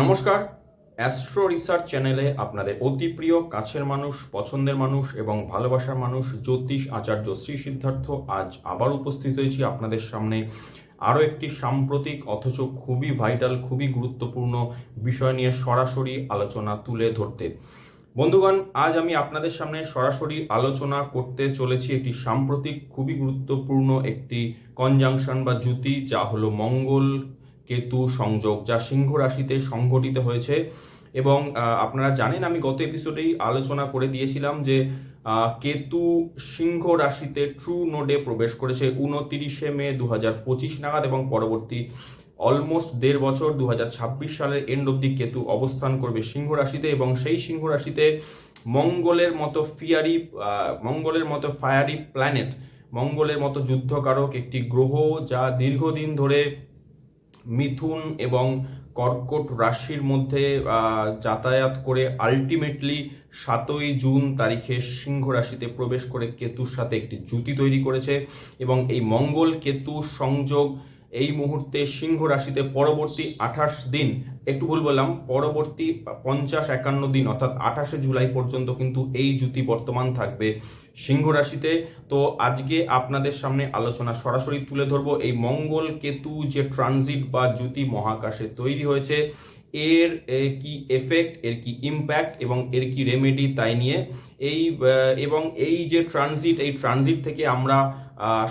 নমস্কার। Astro research চ্যানেলে আপনাদের অতি প্রিয়, কাছের মানুষ, পছন্দের মানুষ এবং ভালোবাসার মানুষ জ্যোতিষ আচার্য শ্রী সিদ্ধার্থ আজ আবার উপস্থিত হয়েছি আপনাদের সামনে। আরও একটি সাম্প্রতিক অথচ খুবই ভাইটাল, খুবই গুরুত্বপূর্ণ বিষয় নিয়ে সরাসরি আলোচনা তুলে ধরতে। বন্ধুগণ, আজ আমি আপনাদের সামনে সরাসরি আলোচনা করতে চলেছি একটি সাম্প্রতিক, খুবই গুরুত্বপূর্ণ একটি কনজাংশন বা জুতি যা হলো মঙ্গল কেতু সংযোগ যা সিংহ রাশিতে সংঘটিত হয়েছে। এবং আপনারা জানেন আমি গত এপিসোডেই আলোচনা করে দিয়েছিলাম যে কেতু সিংহ রাশিতে ট্রু নোডে প্রবেশ করেছে উনতিরিশে মে দু হাজার পঁচিশ নাগাদ এবং পরবর্তী অলমোস্ট দেড় বছর দু হাজার ছাব্বিশ সালের এন্ড অব্দি কেতু অবস্থান করবে সিংহ রাশিতে এবং সেই সিংহ রাশিতে মঙ্গলের মতো ফিয়ারি মঙ্গলের মতো ফায়ারি প্ল্যানেট মঙ্গলের মতো যুদ্ধকারক একটি গ্রহ যা দীর্ঘদিন ধরে মিথুন এবং কর্কট রাশির মধ্যে যাতায়াত করে আলটিমেটলি সাতই জুন তারিখে সিংহ রাশিতে প্রবেশ করে কেতুর সাথে একটি জুতি তৈরি করেছে এবং এই মঙ্গল কেতু সংযোগ এই মুহূর্তে সিংহ রাশিতে পরবর্তী আঠাশ দিন একটু ভুল বললাম, পরবর্তী পঞ্চাশ একান্ন দিন, অর্থাৎ আঠাশে জুলাই পর্যন্ত কিন্তু এই জুতি বর্তমান থাকবে সিংহ রাশিতে। তো আজকে আপনাদের সামনে আলোচনা সরাসরি তুলে ধরবো। এই মঙ্গল কেতু যে ট্রানজিট বা জুতি মহাকাশে তৈরি হয়েছে, এর কি এফেক্ট এর কি ইম্প্যাক্ট এবং এর কি রেমেডি তাই নিয়ে। এই এবং এই যে ট্রানজিট এই ট্রানজিট থেকে আমরা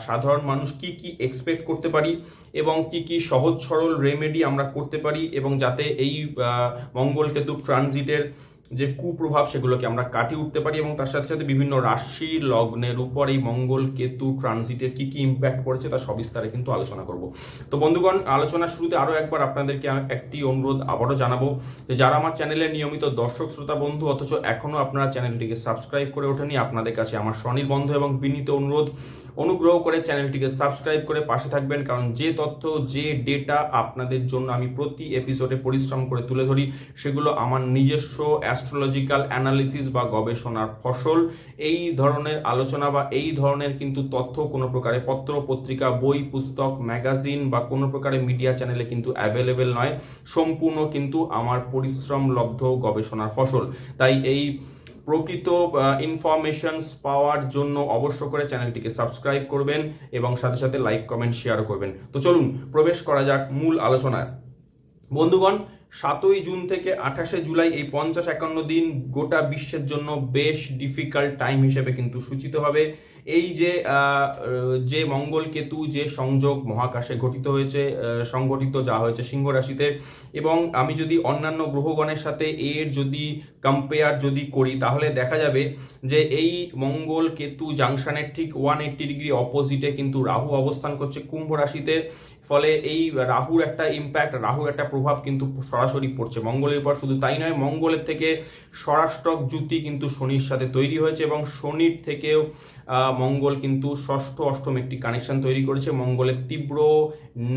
সাধারণ মানুষ কি কি এক্সপেক্ট করতে পারি এবং কি কি সহজ সরল রেমেডি আমরা করতে পারি এবং যাতে এই মঙ্গল কেতু ট্রানজিটের যে কুপ্রভাব সেগুলোকে আমরা কাটিয়ে উঠতে পারি এবং তার সাথে সাথে বিভিন্ন রাশি, লগ্নের উপর এই মঙ্গল, কেতু ট্রানজিটের কি কি ইম্প্যাক্ট পড়েছে তার সবিস্তারে কিন্তু আলোচনা করব। তো বন্ধুগণ, আলোচনার শুরুতে আরও একবার আপনাদেরকে একটি অনুরোধ আবারও জানাব যে যারা আমার চ্যানেলের নিয়মিত দর্শক, শ্রোতা, বন্ধু, অথচ এখনও আপনারা চ্যানেলটিকে সাবস্ক্রাইব করে ওঠেনি আপনাদের কাছে আমার স্বনির্বন্ধ এবং বিনীত অনুরোধ। অনুগ্রহ করে চ্যানেলটিকে সাবস্ক্রাইব করে পাশে থাকবেন, কারণ যে তথ্য, যে ডেটা আপনাদের জন্য আমি প্রতি এপিসোডে পরিশ্রম করে তুলে ধরি, সেগুলো আমার নিজস্ব অ্যাস্ট্রোলজিক্যাল অ্যানালিসিস বা গবেষণার ফসল। এই ধরনের আলোচনা বা এই ধরনের কিন্তু তথ্য কোনো প্রকারে পত্র, পত্রিকা, বই, পুস্তক ম্যাগাজিন বা কোনো প্রকারে মিডিয়া চ্যানেলে কিন্তু অ্যাভেলেবেল নয়। সম্পূর্ণ কিন্তু আমার পরিশ্রম লব্ধ গবেষণার ফসল। তাই এই প্রকৃত ইনফরমেশনস পাওয়ার জন্য অবশ্য করে চ্যানেলটিকে সাবস্ক্রাইব করবেন এবং সাথে সাথে লাইক কমেন্ট শেয়ারও করবেন। তো চলুন, প্রবেশ করা যাক মূল আলোচনায়। বন্ধুগণ সাতই জুন থেকে আঠাশে জুলাই এই পঞ্চাশ একান্ন দিন গোটা বিশ্বের জন্য বেশ ডিফিকাল্ট টাইম হিসেবে কিন্তু সূচিত হবে। এই যে যে মঙ্গল কেতু, যে সংযোগ মহাকাশে ঘটিত হয়েছে সংঘটিত যা হয়েছে সিংহ রাশিতে এবং আমি যদি অন্যান্য গ্রহগণের সাথে এর যদি কম্পেয়ার যদি করি, তাহলে দেখা যাবে যে এই মঙ্গল কেতু জাংশনের ঠিক ওয়ান এইট্টি ডিগ্রি অপোজিটে কিন্তু রাহু অবস্থান করছে কুম্ভ রাশিতে ফলে এই রাহুর একটা ইম্প্যাক্ট রাহুর একটা প্রভাব কিন্তু সরাসরি পড়ছে। মঙ্গলের উপর শুধু তাই নয়, মঙ্গলের থেকে স্বরাষ্ট্রক জুতি কিন্তু শনির সাথে তৈরি হয়েছে এবং শনির থেকেও মঙ্গল কিন্তু ষষ্ঠ, অষ্টম একটি কানেকশন তৈরি করেছে। মঙ্গলের তীব্র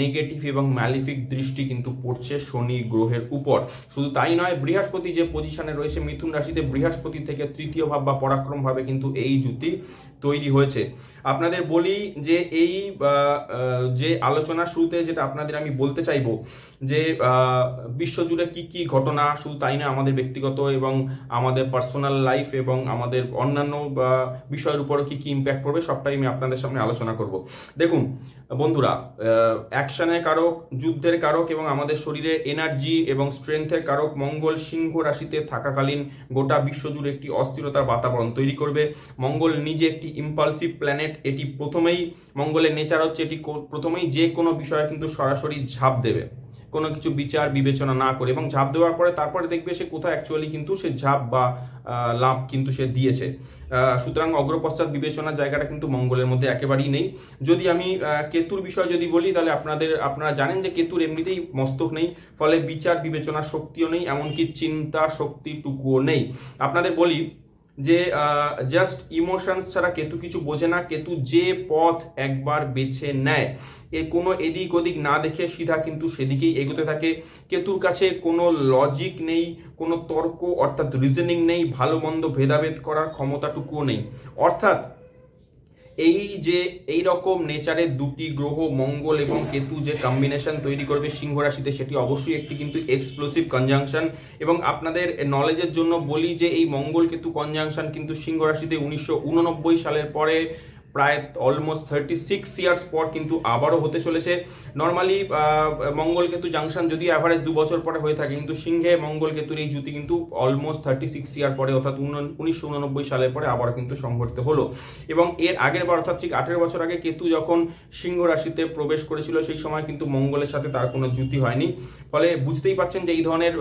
নেগেটিভ এবং ম্যালিফিক দৃষ্টি কিন্তু পড়ছে শনি গ্রহের উপর। শুধু তাই নয়, বৃহস্পতি যে পজিশনে রয়েছে, মিথুন রাশিতে বৃহস্পতি থেকে তৃতীয় ভাব বা পরাক্রম ভাবে কিন্তু এই জুতি তৈরি হয়েছে। আপনাদের বলি যে এই যে আলোচনার শুরুতে যেটা আপনাদের আমি বলতে চাইব যে বিশ্বজুড়ে কি কি ঘটনা শুধু তাই না আমাদের ব্যক্তিগত এবং আমাদের পার্সোনাল লাইফ এবং আমাদের অন্যান্য বিষয়ের উপরও কি কি ইম্প্যাক্ট পড়বে সবটাই আমি আপনাদের সামনে আলোচনা করব। দেখুন, বন্ধুরা অ্যাকশনের কারক, যুদ্ধের কারক এবং আমাদের শরীরে এনার্জি এবং স্ট্রেংথের কারক মঙ্গল সিংহ রাশিতে থাকাকালীন গোটা বিশ্বজুড়ে একটি অস্থিরতার বাতাবরণ তৈরি করবে। মঙ্গল নিজে একটি ইম্পালসিভ প্ল্যানেট এটি প্রথমেই মঙ্গলের নেচার হচ্ছে, এটি প্রথমেই যে কোনো বিষয়ে কিন্তু সরাসরি ঝাঁপ দেবে। কোনো কিছু বিচার, বিবেচনা না করে এবং ঝাঁপ দেওয়ার পরে তারপরে দেখবে সে কোথায় অ্যাকচুয়ালি কিন্তু সে ঝাঁপ বা লাভ কিন্তু সে দিয়েছে। সুতরাং অগ্রপশ্চাৎ বিবেচনার জায়গাটা কিন্তু মঙ্গলের মধ্যে একেবারেই নেই। যদি আমি কেতুর বিষয় যদি বলি, তাহলে আপনাদের, আপনারা জানেন যে কেতুর এমনিতেই মস্তক নেই, ফলে বিচার, বিবেচনার শক্তিও নেই, এমনকি চিন্তা শক্তিটুকুও নেই। আপনাদের বলি যে জাস্ট ইমোশনস ছাড়া কেতু কিছু বোঝে না, কেতু যে পথ একবার বেছে নেয়। এ কোনো এদিক ওদিক না দেখে সিধা কিন্তু সেদিকেই এগোতে থাকে। কেতুর কাছে কোনো লজিক নেই, কোনো তর্ক অর্থাৎ রিজনিং নেই, ভালো মন্দ ভেদাভেদ করার ক্ষমতাটুকুও নেই। অর্থাৎ এই যে এই রকম নেচারের দুটি গ্রহ, মঙ্গল এবং কেতু যে কম্বিনেশন তৈরি করবে সিংহ রাশিতে, সেটি অবশ্যই একটি কিন্তু এক্সপ্লোসিভ কনজাংশন এবং আপনাদের নলেজের জন্য বলি যে এই মঙ্গল কেতু কনজাংশন কিন্তু সিংহ রাশিতে উনিশশো উননব্বই সালের পরে প্রায় অলমোস্ট থার্টি সিক্স ইয়ার্স পর কিন্তু আবারও হতে চলেছে। নর্মালি মঙ্গল কেতু জাংশন যদি অ্যাভারেজ দু বছর পরে হয়ে থাকে, কিন্তু সিংহে মঙ্গল কেতুর এই জুতি কিন্তু অলমোস্ট থার্টি সিক্স ইয়ার পরে, অর্থাৎ উনিশশো উননব্বই সালের পরে আবারও কিন্তু সংঘটিত হলো। এবং এর আগের বার, অর্থাৎ ঠিক আঠেরো বছর আগে কেতু যখন সিংহ রাশিতে প্রবেশ করেছিল, সেই সময় কিন্তু মঙ্গলের সাথে তার কোনো জুতি হয়নি। ফলে বুঝতেই পাচ্ছেন যে এই ধরনের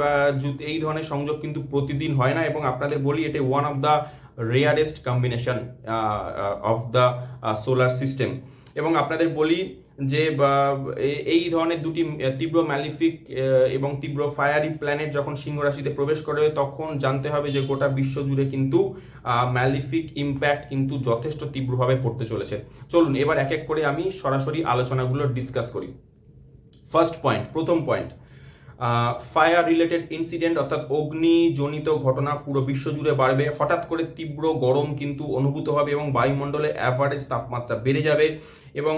এই ধরনের সংযোগ কিন্তু প্রতিদিন হয় না। এবং আপনাদের বলি, এটা one of the rarest combination of the solar system এবং আপনাদের বলি যে এই ধরনের দুটি তীব্র ম্যালিফিক এবং তীব্র ফায়ারি প্ল্যানেট যখন সিংহ রাশিতে প্রবেশ করে, তখন জানতে হবে যে গোটা বিশ্ব জুড়ে কিন্তু ম্যালিফিক ইম্প্যাক্ট কিন্তু যথেষ্ট তীব্রভাবে পড়তে চলেছে। চলুন, এবার এক এক করে আমি সরাসরি আলোচনাগুলো ডিসকাস করি। ফার্স্ট পয়েন্ট প্রথম পয়েন্ট ফায়ার রিলেটেড ইনসিডেন্ট অর্থাৎ অগ্নিজনিত ঘটনা পুরো বিশ্ব জুড়ে বাড়বে। হঠাৎ করে তীব্র গরম কিন্তু অনুভূত হবে এবং বায়ুমণ্ডলে অ্যাভারেজ তাপমাত্রা বেড়ে যাবে। এবং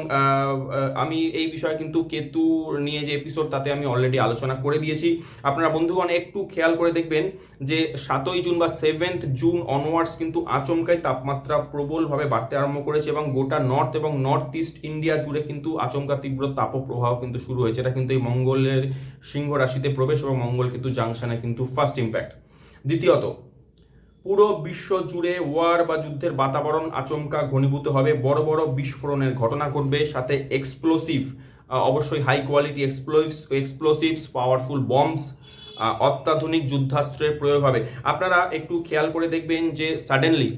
আমি এই বিষয়ে কিন্তু কেতু নিয়ে যে এপিসোড তাতে আমি অলরেডি আলোচনা করে দিয়েছি। আপনারা বন্ধুগণ একটু খেয়াল করে দেখবেন যে সাতই জুন বা সেভেন্থ জুন অনওয়ার্ডস কিন্তু আচমকাই তাপমাত্রা প্রবলভাবে বাড়তে আরম্ভ করেছে এবং গোটা নর্থ এবং নর্থ ইস্ট ইন্ডিয়া জুড়ে কিন্তু আচমকা তীব্র তাপপ্রবাহ কিন্তু শুরু হয়েছে। এটা কিন্তু এই মঙ্গলের সিংহ রাশিতে প্রবেশ এবং মঙ্গল কিন্তু জাংশনে কিন্তু ফার্স্ট ইম্প্যাক্ট দ্বিতীয়ত পুরো বিশ্ব জুড়ে ওয়ার বা যুদ্ধের বাতাবরণ আচমকা ঘনীভূত হবে। বড় বড় বিস্ফোরণের ঘটনা ঘটবে। সাথে এক্সপ্লোসিভ অবশ্যই হাই কোয়ালিটি এক্সপ্লোস এক্সপ্লোসিভস পাওয়ারফুল বম্বস অত্যাধুনিক যুদ্ধাস্ত্রের প্রয়োগ হবে। আপনারা একটু খেয়াল করে দেখবেন যে সাডেনলি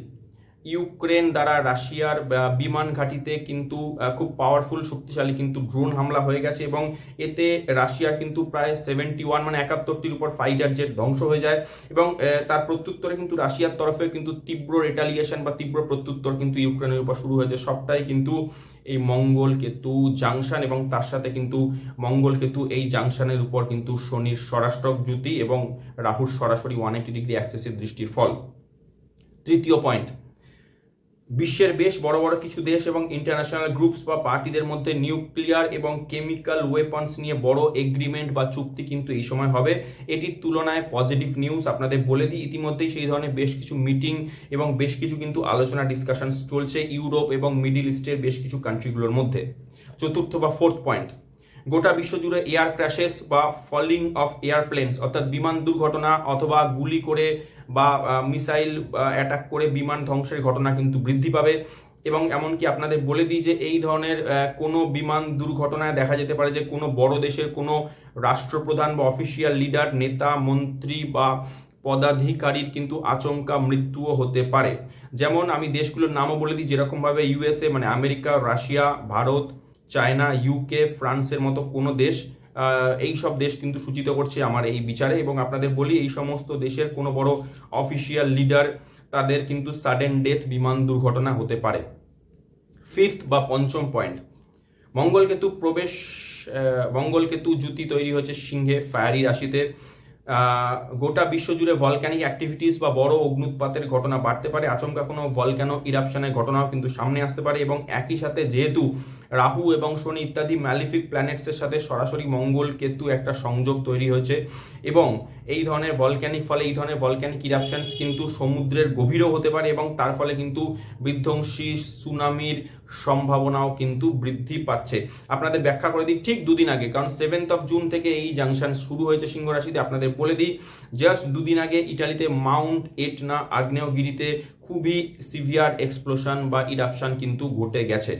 ইউক্রেন দ্বারা রাশিয়ার বিমান ঘাঁটিতে কিন্তু খুব পাওয়ারফুল শক্তিশালী কিন্তু ড্রোন হামলা হয়ে গেছে এবং এতে রাশিয়ার কিন্তু প্রায় সেভেন্টি ওয়ান মানে একাত্তরটির উপর ফাইটার জেট ধ্বংস হয়ে যায় এবং তার প্রত্যুত্তরে কিন্তু রাশিয়ার তরফে কিন্তু তীব্র রেটালিয়েশন বা তীব্র প্রত্যুত্তর কিন্তু ইউক্রেনের উপর শুরু হয়েছে। সবটাই কিন্তু এই মঙ্গল কেতু জাংশন এবং তার সাথে কিন্তু মঙ্গল কেতু এই জাংশনের উপর কিন্তু শনির স্বরাষ্ট্রক জ্যোতি এবং রাহুর সরাসরি ওয়ান এইটি ডিগ্রি অ্যাক্সেসের দৃষ্টির ফল। তৃতীয় পয়েন্ট বিশ্বের বেশ বড় বড় কিছু দেশ এবং ইন্টারন্যাশনাল গ্রুপস বা পার্টিদের মধ্যে নিউক্লিয়ার এবং কেমিক্যাল ওয়েপন্স নিয়ে বড় এগ্রিমেন্ট বা চুক্তি কিন্তু এই সময় হবে। এটির তুলনায় পজিটিভ নিউজ আপনাদের বলে দিই, ইতিমধ্যেই সেই ধরনের বেশ কিছু মিটিং এবং বেশ কিছু কিন্তু আলোচনা ডিসকাশন চলছে ইউরোপ এবং মিডিল ইস্টের বেশ কিছু কান্ট্রিগুলোর মধ্যে। চতুর্থ বা ফোর্থ পয়েন্ট গোটা বিশ্বজুড়ে এয়ার ক্র্যাশেস বা ফলিং অফ এয়ারপ্লেনস অর্থাৎ বিমান দুর্ঘটনা অথবা গুলি করে বা মিসাইল অ্যাটাক করে বিমান ধ্বংসের ঘটনা কিন্তু বৃদ্ধি পাবে। এবং এমনকি আপনাদের বলে দিই যে, এই ধরনের কোনো বিমান দুর্ঘটনায় দেখা যেতে পারে যে, কোনো বড় দেশের কোনো রাষ্ট্রপ্রধান বা অফিসিয়াল লিডার নেতা, মন্ত্রী বা পদাধিকারীর কিন্তু আচমকা মৃত্যুও হতে পারে। যেমন আমি দেশগুলোর নামও বলে দিই, যেরকমভাবে ইউএসএ মানে America, Russia, Bharat, China UK ফ্রান্সের মতো কোনো দেশ এই সব দেশ কিন্তু সূচিত করছে আমার এই বিচারে এবং আপনাদের বলি, এই সমস্ত দেশের কোনো বড় অফিসিয়াল লিডার তাদের কিন্তু সাডেন ডেথ বিমান দুর্ঘটনা হতে পারে। ফিফথ বা পঞ্চম পয়েন্ট মঙ্গলকেতু প্রবেশ মঙ্গলকেতু জুতি তৈরি হয়েছে সিংহে ফায়ারি রাশিতে। গোটা বিশ্বজুড়ে ভলক্যানিক অ্যাক্টিভিটিস বা বড় অগ্নুৎপাতের ঘটনা বাড়তে পারে। আচমকা কোনো ভলক্যানো ইরাপশনের ঘটনাও কিন্তু সামনে আসতে পারে এবং একই সাথে যেহেতু রাহু এবং শনি ইত্যাদি ম্যালিফিক প্ল্যানেটসের সাথে সরাসরি মঙ্গল কেতু একটা সংযোগ তৈরি হয়েছে। এবং এই ধরনের ভলক্যানিক ফলে এই ধরনের ভলক্যানিক ইরাপশনস কিন্তু সমুদ্রের গভীরও হতে পারে এবং তার ফলে কিন্তু বিধ্বংসী সুনামির সম্ভাবনাও কিন্তু বৃদ্ধি পাচ্ছে। আপনাদের ব্যাখ্যা করে দিই ঠিক দুদিন আগে, কারণ সেভেন্থ অফ জুন থেকে এই জাংশন শুরু হয়েছে সিংহ রাশিতে আপনাদের বলে দিই জাস্ট দুদিন আগে ইটালিতে মাউন্ট এটনা আগ্নেয়গিরিতে খুবই সিভিয়ার এক্সপ্লোশন বা ইরাপশন কিন্তু ঘটে গেছে।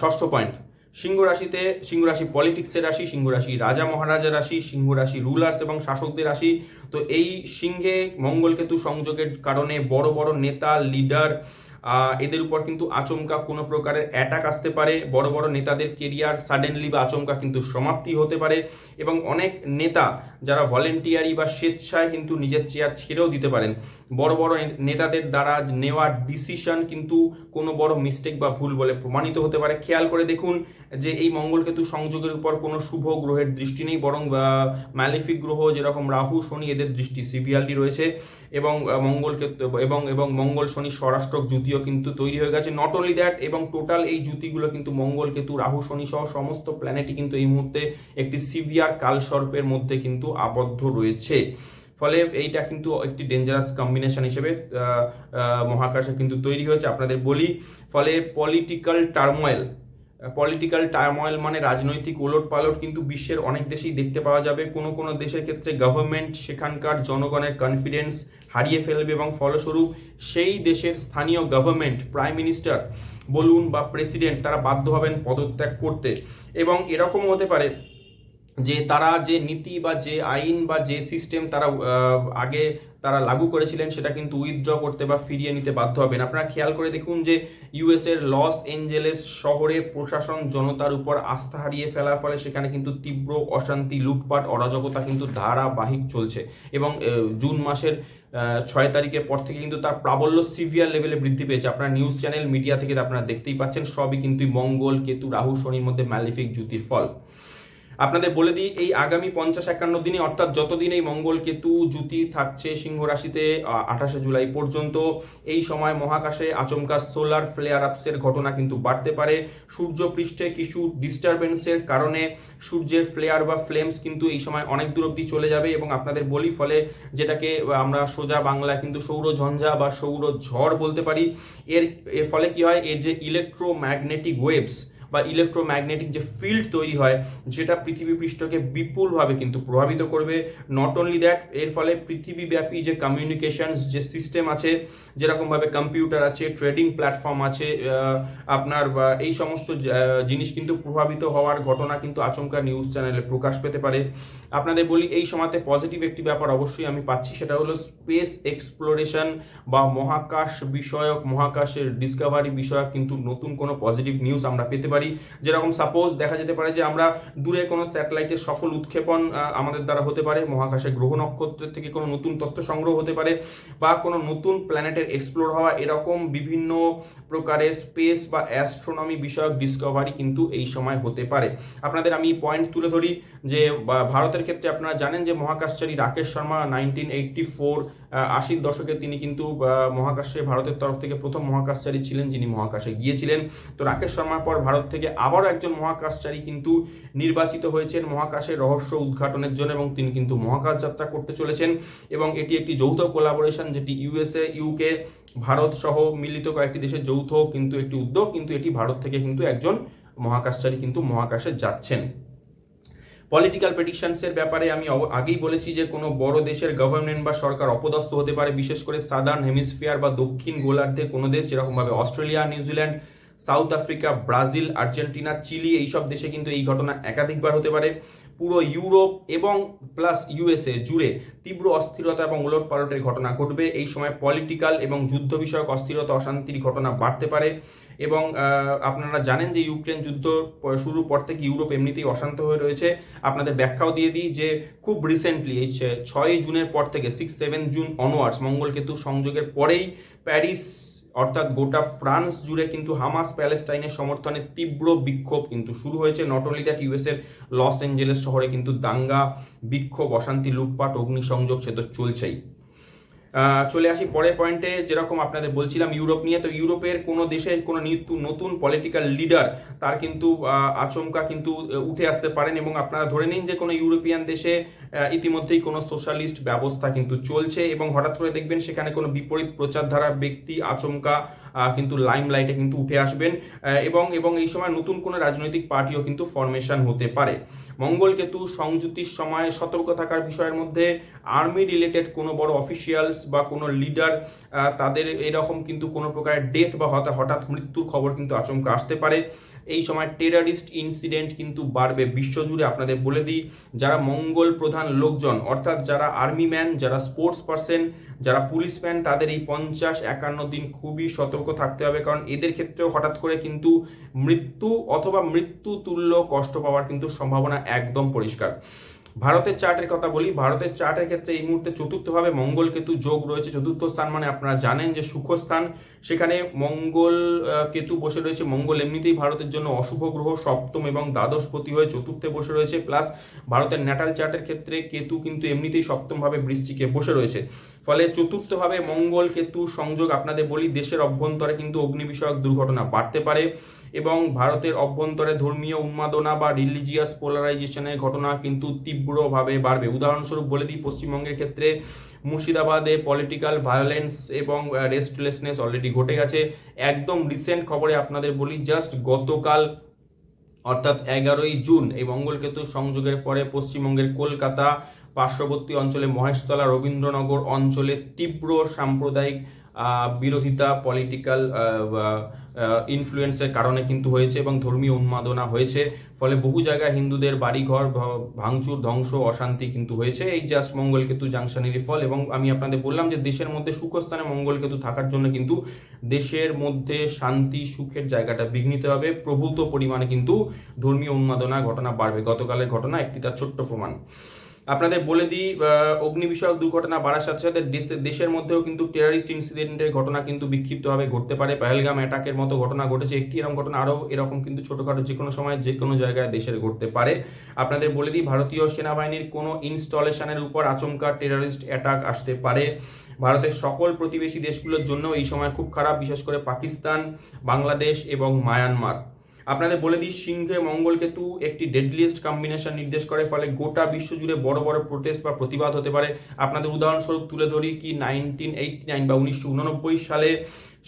ষষ্ঠ পয়েন্ট সিংহ রাশিতে, সিংহ রাশি পলিটিক্সের রাশি, সিংহ রাশি রাজা মহারাজা রাশি, সিংহ রাশি রুলার্স এবং শাসকদের রাশি। তো এই সিংহে মঙ্গলকেতু সংযোগের কারণে বড় বড় নেতা লিডার এদের উপর কিন্তু আচমকা কোনো প্রকারের অ্যাটাক আসতে পারে। বড় বড় নেতাদের কেরিয়ার সাডেনলি বা আচমকা কিন্তু সমাপ্তি হতে পারে এবং অনেক নেতা যারা ভলেন্টিয়ারি বা স্বেচ্ছায় কিন্তু নিজের চেয়ার ছেড়েও দিতে পারেন। বড় বড় নেতাদের দ্বারা নেওয়া ডিসিশন কিন্তু কোনো বড় মিস্টেক বা ভুল বলে প্রমাণিত হতে পারে। খেয়াল করে দেখুন যে এই মঙ্গলকেতু সংযোগের উপর কোনো শুভ গ্রহের দৃষ্টি নেই বরং ম্যালিফিক গ্রহ যেরকম রাহু শনি এদের দৃষ্টি সিভিয়ারলি রয়েছে এবং আহ, মঙ্গলকেতু এবং এবং মঙ্গল শনি স্বরাষ্ট্রক জ্যোতি জুতিও কিন্তু তৈরি হয়ে গেছে। নট অনলি দ্যাট এবং টোটাল এই জুতিগুলো কিন্তু মঙ্গল কেতু, রাহু, শনি সহ সমস্ত প্ল্যানেটই কিন্তু এই মুহূর্তে একটি সিভিয়ার কালসর্পের মধ্যে কিন্তু আবদ্ধ রয়েছে। ফলে এইটা কিন্তু একটি ডেঞ্জারাস কম্বিনেশন হিসেবে মহাকাশে কিন্তু তৈরি হয়েছে, আপনাদের বলি। ফলে পলিটিক্যাল টার্মোয়েল পলিটিক্যাল টার্ময়েল মানে রাজনৈতিক ওলট পালট কিন্তু বিশ্বের অনেক দেশেই দেখতে পাওয়া যাবে। কোনো কোনো দেশের ক্ষেত্রে গভর্নমেন্ট সেখানকার জনগণের কনফিডেন্স হারিয়ে ফেলবে এবং ফলস্বরূপ সেই দেশের স্থানীয় গভর্নমেন্ট প্রাইম মিনিস্টার বলুন বা প্রেসিডেন্ট তারা বাধ্য হবেন পদত্যাগ করতে। এবং এরকমও হতে পারে যে তারা যে নীতি বা যে আইন বা যে সিস্টেম তারা আগে তারা লাগু করেছিলেন, সেটা কিন্তু উইথড্র করতে বা ফিরিয়ে নিতে বাধ্য হবেন। আপনারা খেয়াল করে দেখুন যে ইউএস এর লস এঞ্জেলেস শহরে প্রশাসন জনতার উপর আস্থা হারিয়ে ফেলার ফলে সেখানে কিন্তু তীব্র অশান্তি, লুটপাট, অরাজকতা কিন্তু ধারাবাহিক চলছে। এবং জুন মাসের ছয় তারিখের পর থেকে কিন্তু তার প্রাবল্য সিভিয়ার লেভেলে বৃদ্ধি পেয়েছে। আপনারা নিউজ চ্যানেল মিডিয়া থেকে আপনারা দেখতেই পাচ্ছেন। সবই কিন্তু মঙ্গল, কেতু, রাহু, শনির মধ্যে ম্যালিফিক জুতির ফল। আপনাদের বলে দিই, এই আগামী পঞ্চাশ একান্ন দিনে, অর্থাৎ যতদিন এই মঙ্গল কেতু জুতি থাকছে সিংহ রাশিতে আঠাশে জুলাই পর্যন্ত, এই সময় মহাকাশে আচমকা সোলার ফ্লেয়ার আপসের ঘটনা কিন্তু বাড়তে পারে। সূর্য পৃষ্ঠে কিছু ডিস্টারবেন্সের কারণে সূর্যের ফ্লেয়ার বা ফ্লেমস কিন্তু এই সময় অনেক দূর অব্দি চলে যাবে এবং আপনাদের বলি ফলে যেটাকে আমরা সোজা বাংলায় কিন্তু সৌর ঝঞ্ঝা বা সৌর ঝড় বলতে পারি, এর এর ফলে কি হয়? এর যে ইলেকট্রোম্যাগনেটিক ওয়েভস বা ইলেকট্রোম্যাগনেটিক যে ফিল্ড তৈরি হয়, যেটা পৃথিবী পৃষ্ঠকে বিপুলভাবে কিন্তু প্রভাবিত করবে। নট অনলি দ্যাট এর ফলে পৃথিবীব্যাপী যে কমিউনিকেশনস যে সিস্টেম আছে, যেরকমভাবে কম্পিউটার আছে ট্রেডিং প্ল্যাটফর্ম আছে আপনার এই সমস্ত জিনিস কিন্তু প্রভাবিত হওয়ার ঘটনা কিন্তু আচমকা নিউজ চ্যানেলে প্রকাশ পেতে পারে। আপনাদের বলি, এই সময়তে পজিটিভ একটি ব্যাপার অবশ্যই আমি পাচ্ছি, সেটা হলো স্পেস এক্সপ্লোরেশন বা মহাকাশ বিষয়ক, মহাকাশের ডিসকভারি বিষয়ক কিন্তু নতুন কোনো পজিটিভ নিউজ আমরা পেতে পারি। যেরকম সাপোজ দেখা যেতে পারে যে আমরা দূরে কোনো স্যাটেলাইটের সফল উৎক্ষেপণ আমাদের দ্বারা হতে পারে, মহাকাশে গ্রহ নক্ষত্রের থেকে কোনো নতুন তথ্য সংগ্রহ হতে পারে বা কোনো নতুন প্ল্যানেটের এক্সপ্লোর হওয়া, এরকম বিভিন্ন প্রকারের স্পেস বা অ্যাস্ট্রোনমি বিষয়ক ডিসকভারি কিন্তু এই সময় হতে পারে। আপনাদের আমি পয়েন্ট তুলে ধরি যে ভারতের ক্ষেত্রে আপনারা জানেন যে মহাকাশচারী Rakesh Sharma nineteen eighty four আশির দশকে তিনি কিন্তু মহাকাশে ভারতের তরফ থেকে প্রথম মহাকাশচারী ছিলেন যিনি মহাকাশে গিয়েছিলেন। তো রাকেশ শর্মার পর ভারত থেকে আবারও একজন মহাকাশচারী কিন্তু নির্বাচিত হয়েছেন মহাকাশের রহস্য উদ্ঘাটনের জন্য এবং তিনি কিন্তু মহাকাশ যাত্রা করতে চলেছেন এবং এটি একটি যৌথ কোলাবোরেশন যেটি ইউএসএ ইউকে ভারত সহ মিলিত কয়েকটি দেশের যৌথ কিন্তু একটি উদ্যোগ, কিন্তু এটি ভারত থেকে কিন্তু একজন মহাকাশচারী কিন্তু মহাকাশে যাচ্ছেন। পলিটিক্যাল প্রেডিকশনসের ব্যাপারে আমি আগেই বলেছি যে কোনো বড় দেশের গভর্নমেন্ট বা সরকার অপদস্থ হতে পারে, বিশেষ করে সাদার্ন হেমিসফিয়ার বা দক্ষিণ গোলার্ধে কোনো দেশ, যেরকমভাবে Australia New Zealand South Africa Brazil Argentina Chile এইসব দেশে কিন্তু এই ঘটনা একাধিকবার হতে পারে। পুরো ইউরোপ এবং প্লাস ইউএসএ জুড়ে তীব্র অস্থিরতা এবং উলট পালটের ঘটনা ঘটবে। এই সময় পলিটিক্যাল এবং যুদ্ধ বিষয়ক অস্থিরতা, অশান্তির ঘটনা বাড়তে পারে এবং আপনারা জানেন যে ইউক্রেন যুদ্ধ শুরুর পর থেকে ইউরোপ এমনিতেই অশান্ত হয়ে রয়েছে। আপনাদের ব্যাখ্যাও দিয়ে দিই যে খুব রিসেন্টলি এই ছয় জুনের পর থেকে সিক্স সেভেন জুন অনওয়ার্ডস মঙ্গলকেতু সংযোগের পরেই প্যারিস অর্থাৎ গোটা ফ্রান্স জুড়ে কিন্তু হামাস প্যালেস্টাইনের সমর্থনে তীব্র বিক্ষোভ কিন্তু শুরু হয়েছে। নট অনলি দ্যাট ইউএসের লস অ্যাঞ্জেলেস শহরে কিন্তু দাঙ্গা, বিক্ষোভ, অশান্তি, লুটপাট, অগ্নিসংযোগ সে তো চলছেই। চলে আসি পরের পয়েন্টে যেরকম আপনাদের বলছিলাম ইউরোপ নিয়ে, তো ইউরোপের কোনো দেশের কোনো নিতু- নতুন পলিটিক্যাল লিডার তার কিন্তু আচমকা কিন্তু উঠে আসতে পারেন এবং আপনারা ধরে নিন যে কোনো ইউরোপিয়ান দেশে ইতিমধ্যেই কোনো সোশ্যালিস্ট ব্যবস্থা কিন্তু চলছে এবং হঠাৎ করে দেখবেন সেখানে কোনো বিপরীত প্রচারধারা ব্যক্তি আচমকা কিন্তু লাইমলাইটে কিন্তু উঠে আসবেন এবং এবং এই সময় নতুন কোনো রাজনৈতিক পার্টিও কিন্তু ফরমেশন হতে পারে। মঙ্গল কেতু সংযুতির সময় সতর্ক থাকার বিষয়ের মধ্যে আর্মি রিলেটেড কোনো বড় অফিসিয়ালস বা কোনো লিডার তাদের এরকম কিন্তু কোনো প্রকারের ডেথ বা হঠাৎ মৃত্যুর খবর কিন্তু আচমকা আসতে পারে। এই সময় টেরারিস্ট ইনসিডেন্ট কিন্তু বাড়বে বিশ্বজুড়ে, আপনাদের বলে দিই। যারা মঙ্গল প্রধান লোকজন, অর্থাৎ যারা আর্মি ম্যান যারা স্পোর্টস পার্সন যারা পুলিশ ম্যান তাদের এই পঞ্চাশ একান্ন দিন খুবই সতর্ক থাকতে হবে, কারণ এদের ক্ষেত্রেও হঠাৎ করে কিন্তু মৃত্যু অথবা মৃত্যু তুল্য কষ্ট পাওয়ার কিন্তু সম্ভাবনা একদম পরিষ্কার। ভারতের চার্টের কথা বলি, ভারতের চার্টের ক্ষেত্রে এই মুহূর্তে চতুর্থভাবে মঙ্গল কেতু যোগ রয়েছে। চতুর্থ স্থান মানে আপনারা জানেন যে সুখস্থান সেখানে মঙ্গল কেতু বসে রয়েছে। মঙ্গল এমনিতেই ভারতের জন্য অশুভ গ্রহ, সপ্তম এবং দ্বাদশপতি হয়ে চতুর্থে বসে রয়েছে। প্লাস ভারতের ন্যাটাল চার্টের ক্ষেত্রে কেতু কিন্তু এমনিতেই সপ্তমভাবে বৃষ্টিকে বসে রয়েছে। ফলে চতুর্থভাবে মঙ্গল কেতু সংযোগ আপনাদের বলি, দেশের অভ্যন্তরে কিন্তু অগ্নি বিষয়ক দুর্ঘটনা বাড়তে পারে। এবং ভারতের অভ্যন্তরে ধর্মীয় উন্মাদনা বা রিলিজিয়াস পোলারাইজেশনের ঘটনা কিন্তু তীব্রভাবে বাড়বে। উদাহরণস্বরূপ বলে দিই, পশ্চিমবঙ্গের ক্ষেত্রে মুর্শিদাবাদে পলিটিক্যাল ভায়োলেন্স এবং রেস্টলেসনেস অলরেডি ঘটে গেছে। একদম রিসেন্ট খবরে আপনাদের বলি জাস্ট গতকাল, অর্থাৎ এগারোই জুন, এই মঙ্গলকেতু সংযোগের পরে পশ্চিমবঙ্গের কলকাতা, পার্শ্ববর্তী অঞ্চলে মহেশতলা, রবীন্দ্রনগর অঞ্চলে তীব্র সাম্প্রদায়িক বিরোধিতা পলিটিক্যাল ইনফ্লুয়েন্সের কারণে কিন্তু হয়েছে এবং ধর্মীয় উন্মাদনা হয়েছে। ফলে বহু জায়গায় হিন্দুদের বাড়িঘর ভাঙচুর, ধ্বংস, অশান্তি কিন্তু হয়েছে। এই জাস্ট মঙ্গলকেতু জাংশনেরই ফল এবং আমি আপনাদের বললাম যে দেশের মধ্যে সুখস্থানে মঙ্গলকেতু থাকার জন্য কিন্তু দেশের মধ্যে শান্তি, সুখের জায়গাটা বিঘ্নিত হবে। প্রভূত পরিমাণে কিন্তু ধর্মীয় উন্মাদনা ঘটনা বাড়বে। গতকালের ঘটনা একটি তার ছোট্ট প্রমাণ। আপনাদের বলে দিই অগ্নি বিষয়ক দুর্ঘটনা বাড়ার সাথে সাথে দেশ- দেশের মধ্যেও কিন্তু টেরারিস্ট ইনসিডেন্টের ঘটনা কিন্তু বিক্ষিপ্তভাবে ঘটতে পারে। পেহেলগাম অ্যাটাকের মতো ঘটনা ঘটেছে। একটি এরকম ঘটনা আরও এরকম কিন্তু ছোটোখাটো যে কোনো সময় যে কোনো জায়গায় দেশের ঘটতে পারে। আপনাদের বলে দিই, ভারতীয় সেনাবাহিনীর কোনো ইনস্টলেশনের উপর আচমকা টেরারিস্ট অ্যাটাক আসতে পারে। ভারতের সকল প্রতিবেশী দেশগুলোর জন্য এই সময় খুব খারাপ, বিশেষ করে পাকিস্তান, বাংলাদেশ এবং মায়ানমার। আপনাদের বলে দিই, সিংহে মঙ্গলকেতু একটি ডেডলিয়েস্ট কম্বিনেশন নির্দেশ করে, ফলে গোটা বিশ্ব জুড়ে বড় বড় প্রোটেস্ট বা প্রতিবাদ হতে পারে। আপনাদের উদাহরণস্বরূপ তুলে ধরি কি নাইনটিন এইটটি নাইন বা উনিশশো উননব্বই সালে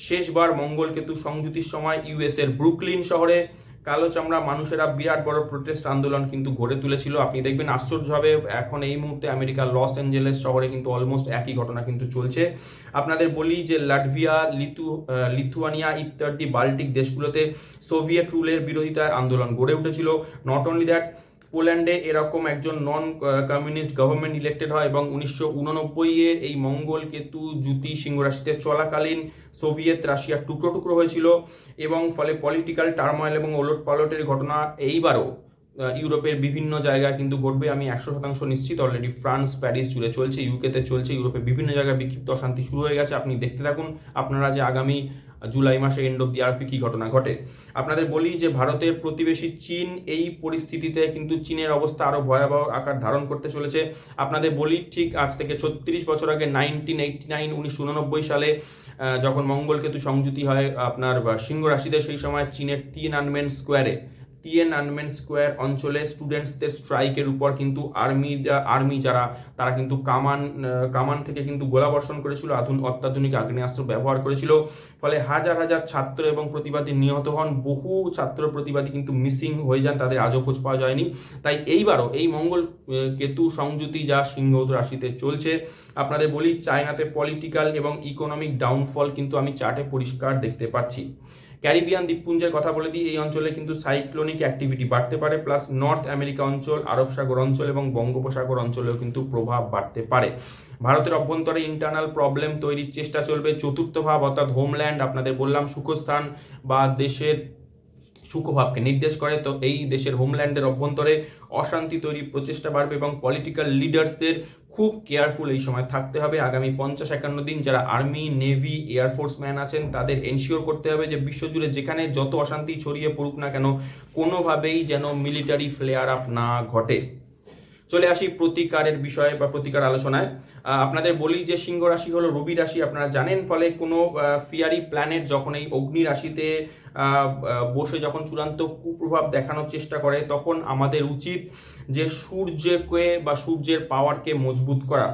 শেষবার মঙ্গলকেতু সংযুতির সময় ইউএস এর ব্রুকলিন শহরে কালো চামড়া মানুষেরা বিরাট বড় প্রোটেস্ট আন্দোলন কিন্তু গড়ে তুলেছিল। আপনি দেখবেন আশ্চর্য হবে এখন এই মুহূর্তে আমেরিকার লস অ্যাঞ্জেলেস শহরে কিন্তু অলমোস্ট একই ঘটনা কিন্তু চলছে। আপনাদের বলি যে লাটভিয়া লিথু লিথুয়ানিয়া ইত্যাদি বাল্টিক দেশগুলোতে সোভিয়েট রুলের বিরোধিতায় আন্দোলন গড়ে উঠেছিল। নট অনলি দ্যাট পোল্যান্ডে এরকম একজন নন কমিউনিস্ট গভর্নমেন্ট ইলেক্টেড হয় এবং উনিশশো উননব্বইয়ে এই মঙ্গল কেতু জ্যোতি সিংহ রাশিতে চলাকালীন সোভিয়েত রাশিয়ার টুকরো টুকরো হয়েছিল এবং ফলে পলিটিক্যাল টার্ময়েল এবং ওলট পালটের ঘটনা এইবারও ইউরোপের বিভিন্ন জায়গায় কিন্তু ঘটবে। আমি একশো শতাংশ নিশ্চিত অলরেডি ফ্রান্স প্যারিস জুড়ে চলছে ইউকেতে চলছে ইউরোপের বিভিন্ন জায়গায় বিক্ষিপ্ত অশান্তি শুরু হয়ে গেছে। আপনি দেখতে থাকুন, আপনারা যে আগামী জুলাই মাসে এন্ড অব্দি আর কি ঘটনা ঘটে? আপনাদের বলি যে ভারতের প্রতিবেশী চীন এই পরিস্থিতিতে কিন্তু চীনের অবস্থা আরও ভয়াবহ আকার ধারণ করতে চলেছে। আপনাদের বলি ঠিক আজ থেকে ছত্রিশ বছর আগে নাইনটিন এইটি নাইন উনিশশো উননব্বই সালে যখন যখন মঙ্গলকেতু সংযুতি হয় আপনার সিংহ রাশিতে, সেই সময় চীনের তিন আনমেন স্কোয়ারে তিয়েন আনমেন স্কোয়ার অঞ্চলে স্টুডেন্টসদের স্ট্রাইকের উপর কিন্তু আর্মি আর্মি যারা, তারা কিন্তু কামান কামান থেকে কিন্তু গোলাবর্ষণ করেছিল অত্যাধুনিক আগ্নেয়াস্ত্র ব্যবহার করেছিল। ফলে হাজার হাজার ছাত্র এবং প্রতিবাদী নিহত হন। বহু ছাত্র প্রতিবাদী কিন্তু মিসিং হয়ে যান, তাদের আজও খোঁজ পাওয়া যায়নি। তাই এইবারও এই মঙ্গল কেতু সংযুতি যা সিংহ রাশিতে চলছে, আপনাদের বলি, চায়নাতে পলিটিক্যাল এবং ইকোনমিক ডাউনফল কিন্তু আমি চার্টে পরিষ্কার দেখতে পাচ্ছি। ক্যারিবিয়ান দ্বীপপুঞ্জের কথা বলে দিই, এই অঞ্চলে কিন্তু সাইক্লোনিক অ্যাক্টিভিটি বাড়তে পারে প্লাস নর্থ আমেরিকা অঞ্চল, আরব সাগর অঞ্চল এবং বঙ্গোপসাগর অঞ্চলেও কিন্তু প্রভাব বাড়তে পারে। ভারতের অভ্যন্তরে ইন্টারনাল প্রবলেম তৈরির চেষ্টা চলবে, চতুর্থ ভাব অর্থাৎ হোমল্যান্ড আপনাদের বললাম সুখস্থান বা দেশের সুখভাবকে নির্দেশ করে, তো এই দেশের হোমল্যান্ডের অভ্যন্তরে অশান্তি তৈরির প্রচেষ্টা বাড়বে এবং পলিটিক্যাল লিডার্সদের খুব কেয়ারফুল এই সময় থাকতে হবে। আগামী পঞ্চাশ একান্ন দিন যারা আর্মি নেভি এয়ারফোর্স ম্যান আছেন, তাদের এনশিওর করতে হবে যে বিশ্বজুড়ে যেখানে যত অশান্তি ছড়িয়ে পড়ুক না কেন, কোনোভাবেই যেন মিলিটারি ফ্লেয়ার আপ না ঘটে। চলে আসি প্রতিকারের বিষয়ে বা প্রতিকার আলোচনায়। আপনাদের বলি যে সিংহ রাশি হলো রবি রাশি, আপনারা জানেন, ফলে কোনো ফিয়ারি প্ল্যানেট যখন এই অগ্নি রাশিতে বসে যখন চূড়ান্ত কুপ্রভাব দেখানোর চেষ্টা করে, তখন আমাদের উচিত যে সূর্যকে বা সূর্যের পাওয়ারকে মজবুত করা।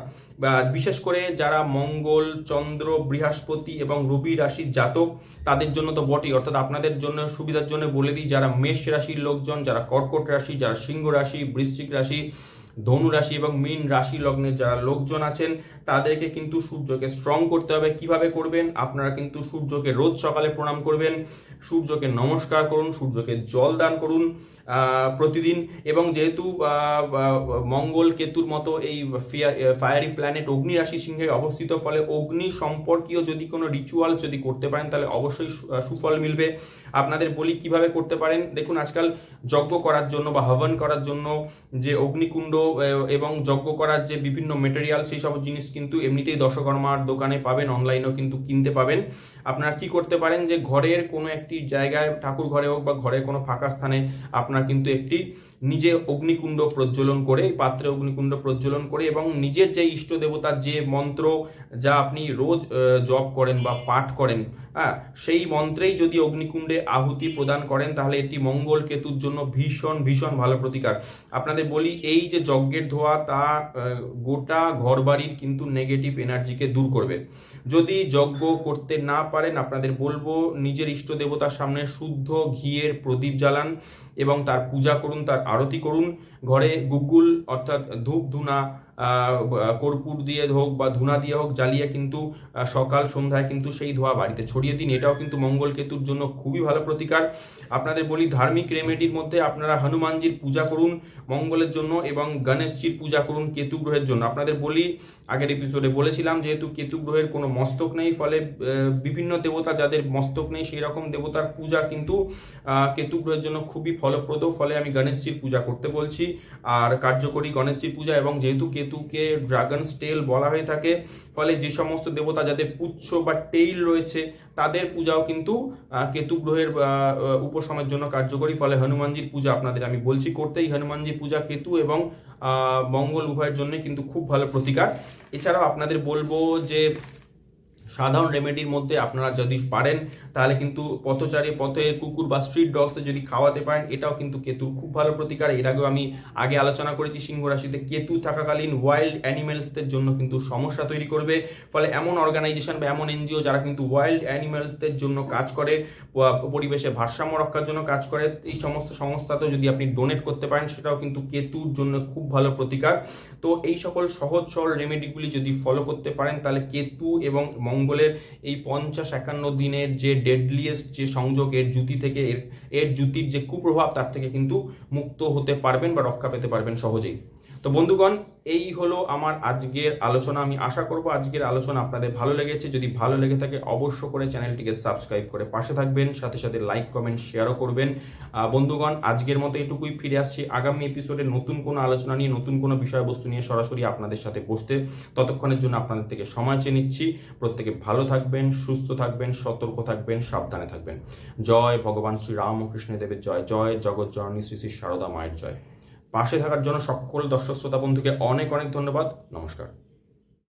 বিশেষ করে যারা মঙ্গল, চন্দ্র, বৃহস্পতি এবং রবি রাশির জাতক, তাদের জন্য তো বটেই। অর্থাৎ আপনাদের জন্য, সুবিধার জন্য বলে দিই, যারা মেষ রাশির লোকজন, যারা কর্কট রাশি, যারা সিংহ রাশি, বৃশ্চিক রাশি ধনু রাশি এবং মীন রাশি লগ্নের যারা লোকজন আছেন, তাদেরকে কিন্তু সূর্যকে স্ট্রং করতে হবে। কীভাবে করবেন? আপনারা কিন্তু সূর্যকে রোজ সকালে প্রণাম করবেন। সূর্যকে নমস্কার করুন, সূর্যকে জল দান করুন। প্রতিদিন এবং যেহেতু মঙ্গল কেতুর মতো এই ফায়ারি প্ল্যানেট অগ্নি রাশি সিংহে অবস্থিত, ফলে অগ্নি সম্পর্কীয় যদি কোনো রিচুয়াল যদি করতে পারেন, তাহলে অবশ্যই সুফল মিলবে। আপনাদের বলি কীভাবে করতে পারেন? দেখুন, আজকাল যজ্ঞ করার জন্য বা হবন করার জন্য যে অগ্নিকুণ্ড এবং যজ্ঞ করার যে বিভিন্ন মেটেরিয়াল সেই সব জিনিস কিন্তু এমনিতেই দশকর্মার দোকানে পাবেন অনলাইনেও কিন্তু কিনতে পাবেন। আপনারা কি করতে পারেন যে, ঘরের কোনো একটি জায়গায়, ঠাকুর ঘরে হোক বা ঘরের কোনো ফাঁকা স্থানে আপনার কিন্তু একটি নিজে অগ্নিকুণ্ড প্রজ্বলন করে পাত্রে অগ্নিকুণ্ড প্রজ্বলন করে এবং নিজের যে ইষ্ট দেবতার যে মন্ত্র যা আপনি রোজ জপ করেন বা পাঠ করেন হ্যাঁ সেই মন্ত্রেই যদি অগ্নিকুণ্ডে আহুতি প্রদান করেন, তাহলে এটি মঙ্গল কেতুর জন্য ভীষণ ভীষণ ভালো প্রতিকার। আপনাদের বলি, এই যে যজ্ঞের ধোয়া, তা গোটা ঘরবাড়ির কিন্তু নেগেটিভ এনার্জিকে দূর করবে। যদি যজ্ঞ করতে না পারেন, আপনাদের বলব, নিজের ইষ্ট দেবতার সামনে শুদ্ধ ঘিয়ের প্রদীপ জ্বালান। এবং তার পূজা করুন, তার আরতি করুন। ঘরে গুগুল অর্থাৎ ধূপ, ধুনা কর্পূর দিয়ে হোক বা ধুনা দিয়ে হোক জ্বালিয়ে কিন্তু সকাল, সন্ধ্যায় কিন্তু সেই ধোয়া বাড়িতে ছড়িয়ে দিন। এটাও কিন্তু মঙ্গল কেতুর জন্য খুবই ভালো প্রতিকার। আপনাদের বলি, ধার্মিক রেমেডির মধ্যে আপনারা হনুমানজির পূজা করুন মঙ্গলের জন্য এবং গণেশজির পূজা করুন কেতু গ্রহের জন্য। আপনাদের বলি, আগের এপিসোডে বলেছিলাম যেহেতু কেতু গ্রহের কোনো মস্তক নেই, ফলে বিভিন্ন দেবতা যাদের মস্তক নেই, সেই রকম দেবতার পূজা কিন্তু কেতু গ্রহের জন্য খুবই ফলপ্রদ ফলে আমি গণেশজির পূজা করতে বলছি। আর কার্যকরী গণেশজির পূজা এবং যেহেতু কেতুকে ড্রাগন স্টেল বলা হয়ে থাকে, ফলে যে সমস্ত দেবতা যাদের পুচ্ছ বা টেইল রয়েছে, তাদের পূজাও কিন্তু কেতু গ্রহের উপশমের জন্য কার্যকরী। ফলে হনুমানজির পূজা আপনাদের আমি বলছি করতেই। হনুমানজির পূজা কেতু এবং মঙ্গল উভয়ের জন্য কিন্তু খুব ভালো প্রতিকার। এছাড়াও আপনাদের বলব যে সাধারণ রেমেডির মধ্যে আপনারা যদি পারেন, তাহলে কিন্তু পথচারী পথে কুকুর বা স্ট্রিট ডগসে যদি খাওয়াতে পারেন, এটাও কিন্তু কেতুর খুব ভালো প্রতিকার। এর আগেও আমি আগে আলোচনা করেছি, সিংহ রাশিতে কেতু থাকাকালীন ওয়াইল্ড অ্যানিমেলসদের জন্য কিন্তু সমস্যা তৈরি করবে। ফলে এমন অর্গানাইজেশন বা এমন এনজিও যারা কিন্তু ওয়াইল্ড অ্যানিমেলসদের জন্য কাজ করে পরিবেশে ভারসাম্য রক্ষার জন্য কাজ করে, এই সমস্ত সংস্থাতেও যদি আপনি ডোনেট করতে পারেন, সেটাও কিন্তু কেতুর জন্য খুব ভালো প্রতিকার। তো এই সকল সহজ সরল রেমেডিগুলি যদি ফলো করতে পারেন, তাহলে কেতু এবং মঙ্গলের এই পঞ্চাশ একান্ন দিনের যে ডেডলিয়েস্ট যে সংযোগ, এর জুতি থেকে এর এর জুতির যে কুপ্রভাব, তার থেকে কিন্তু মুক্ত হতে পারবেন বা রক্ষা পেতে পারবেন সহজেই। তো বন্ধুগণ, এই হলো আমার আজকের আলোচনা। আমি আশা করব আজকের আলোচনা আপনাদের ভালো লেগেছে। যদি ভালো লেগে থাকে, অবশ্য করে চ্যানেলটিকে সাবস্ক্রাইব করে পাশে থাকবেন। সাথে সাথে লাইক কমেন্ট শেয়ারও করবেন। বন্ধুগণ, আজকের মতো এটুকুই ফিরে আসছি। আগামী এপিসোডে নতুন কোনো আলোচনা নিয়ে, নতুন কোনো বিষয়বস্তু নিয়ে সরাসরি আপনাদের সাথে বসতে ততক্ষণের জন্য আপনাদের থেকে সময় চেয়ে নিচ্ছি। প্রত্যেকে ভালো থাকবেন, সুস্থ থাকবেন, সতর্ক থাকবেন, সাবধানে থাকবেন। জয় ভগবান শ্রী রামকৃষ্ণ দেবের জয়। জয় জগৎ জননী শ্রী শ্রী সারদা মায়ের জয়। পাশে থাকার জন্য সকল দর্শক শ্রোতা বন্ধুকে অনেক অনেক ধন্যবাদ। নমস্কার।